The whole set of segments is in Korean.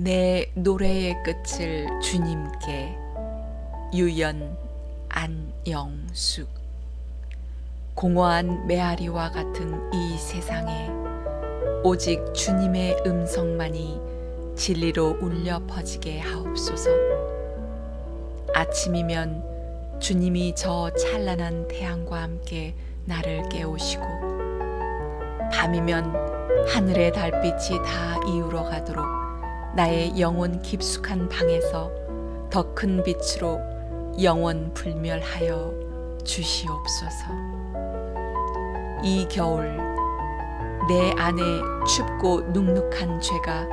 내 노래의 끝을 주님께 유연 안영숙 공허한 메아리와 같은 이 세상에 오직 주님의 음성만이 진리로 울려 퍼지게 하옵소서. 아침이면 주님이 저 찬란한 태양과 함께 나를 깨우시고 밤이면 하늘의 달빛이 다 이으러 가도록 나의 영혼 깊숙한 방에서 더 큰 빛으로 영원 불멸하여 주시옵소서. 이 겨울 내 안에 춥고 눅눅한 죄가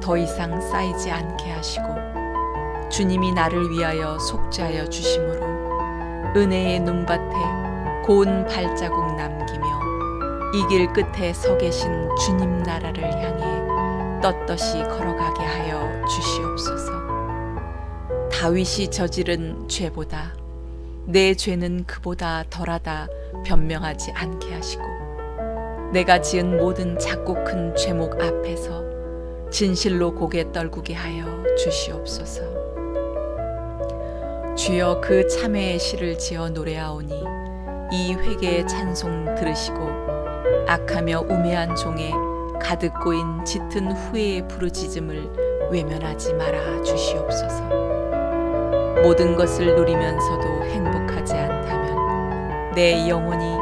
더 이상 쌓이지 않게 하시고 주님이 나를 위하여 속죄하여 주심으로 은혜의 눈밭에 고운 발자국 남기며 이 길 끝에 서 계신 주님 나라를 향해 떳떳이 걸어가게 하여 주시옵소서. 다윗이 저지른 죄보다 내 죄는 그보다 덜하다 변명하지 않게 하시고 내가 지은 모든 작고 큰 죄목 앞에서 진실로 고개 떨구게 하여 주시옵소서. 주여 그 참회의 시를 지어 노래하오니 이 회개의 찬송 들으시고 악하며 우매한 종에 가득 고인 짙은 후회의 부르짖음을 외면하지 말아 주시옵소서. 모든 것을 누리면서도 행복하지 않다면 내 영혼이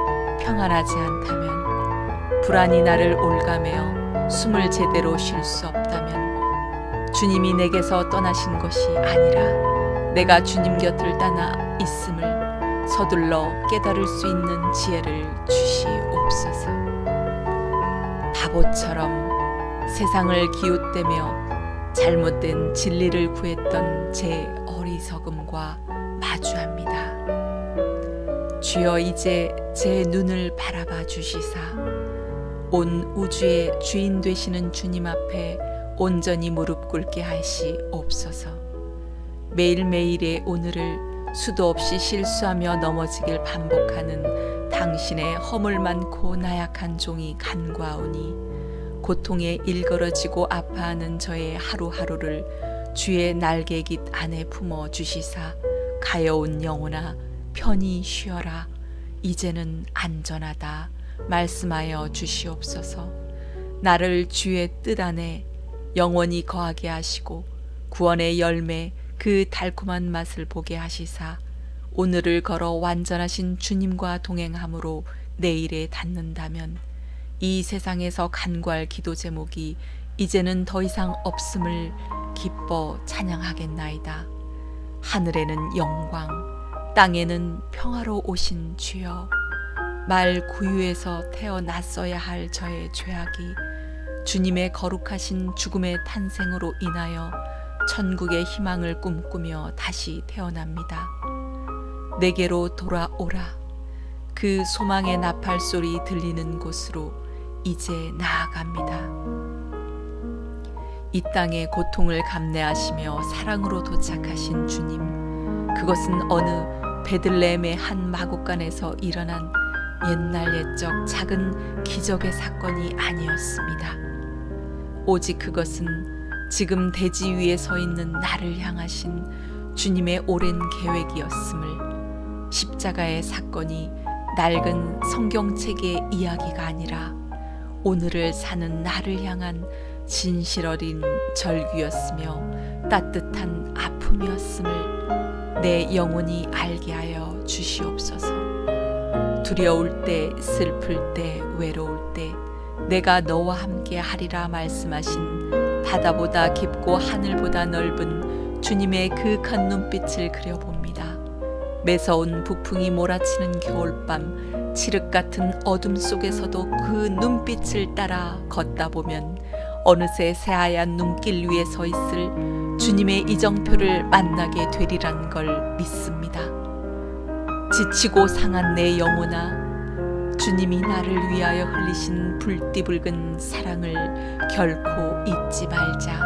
평안하지 않다면 불안이 나를 올가매어 숨을 제대로 쉴 수 없다면 주님이 내게서 떠나신 것이 아니라 내가 주님 곁을 떠나 있음을 서둘러 깨달을 수 있는 지혜를 주시옵소서. 바보처럼 세상을 기웃대며 잘못된 진리를 구했던 제 어리석음과 마주합니다. 주여 이제 제 눈을 바라봐 주시사 온 우주의 주인 되시는 주님 앞에 온전히 무릎 꿇게 하시옵소서. 매일매일의 오늘을 수도 없이 실수하며 넘어지길 반복하는 당신의 허물 많고 나약한 종이 간과하오니 고통에 일걸어지고 아파하는 저의 하루하루를 주의 날개 깃 안에 품어 주시사 가여운 영혼아 편히 쉬어라. 이제는 안전하다 말씀하여 주시옵소서. 나를 주의 뜻 안에 영원히 거하게 하시고 구원의 열매 그 달콤한 맛을 보게 하시사 오늘을 걸어 완전하신 주님과 동행함으로 내일에 닿는다면 이 세상에서 간구할 기도 제목이 이제는 더 이상 없음을 기뻐 찬양하겠나이다. 하늘에는 영광, 땅에는 평화로 오신 주여. 말 구유에서 태어났어야 할 저의 죄악이 주님의 거룩하신 죽음의 탄생으로 인하여 천국의 희망을 꿈꾸며 다시 태어납니다. 내게로 돌아오라. 그 소망의 나팔 소리 들리는 곳으로 이제 나아갑니다. 이 땅의 고통을 감내하시며 사랑으로 도착하신 주님. 그것은 어느 베들레헴의 한 마곡간에서 일어난 옛날 옛적 작은 기적의 사건이 아니었습니다. 오직 그것은 지금 대지 위에 서 있는 나를 향하신 주님의 오랜 계획이었음을 십자가의 사건이 낡은 성경책의 이야기가 아니라 오늘을 사는 나를 향한 진실 어린 절규였으며 따뜻한 아픔이었음을 내 영혼이 알게 하여 주시옵소서. 두려울 때, 슬플 때, 외로울 때, 내가 너와 함께 하리라 말씀하신 바다보다 깊고 하늘보다 넓은 주님의 그윽한 눈빛을 그려봅니다. 매서운 북풍이 몰아치는 겨울밤, 칠흑 같은 어둠 속에서도 그 눈빛을 따라 걷다 보면 어느새 새하얀 눈길 위에 서 있을 주님의 이정표를 만나게 되리란 걸 믿습니다. 지치고 상한 내 영혼아, 주님이 나를 위하여 흘리신 불띠붉은 사랑을 결코 잊지 말자.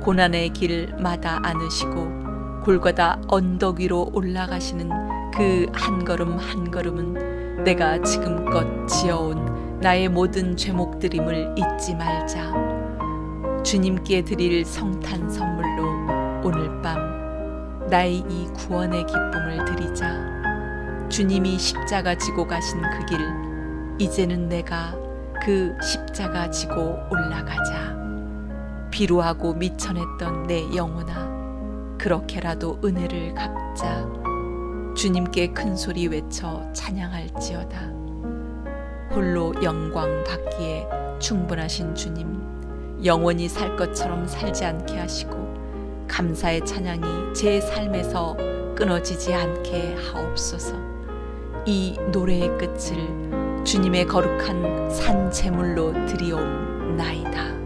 고난의 길 마다 안으시고 골과다 언덕 위로 올라가시는 그 한 걸음 한 걸음은 내가 지금껏 지어온 나의 모든 죄목들임을 잊지 말자. 주님께 드릴 성탄 선물로 오늘 밤 나의 이 구원의 기쁨을 드리자. 주님이 십자가 지고 가신 그 길, 이제는 내가 그 십자가 지고 올라가자. 비루하고 미천했던 내 영혼아, 그렇게라도 은혜를 갚자. 주님께 큰 소리 외쳐 찬양할지어다. 홀로 영광 받기에 충분하신 주님, 영원히 살 것처럼 살지 않게 하시고 감사의 찬양이 제 삶에서 끊어지지 않게 하옵소서. 이 노래의 끝을 주님의 거룩한 산 제물로 드리옵나이다.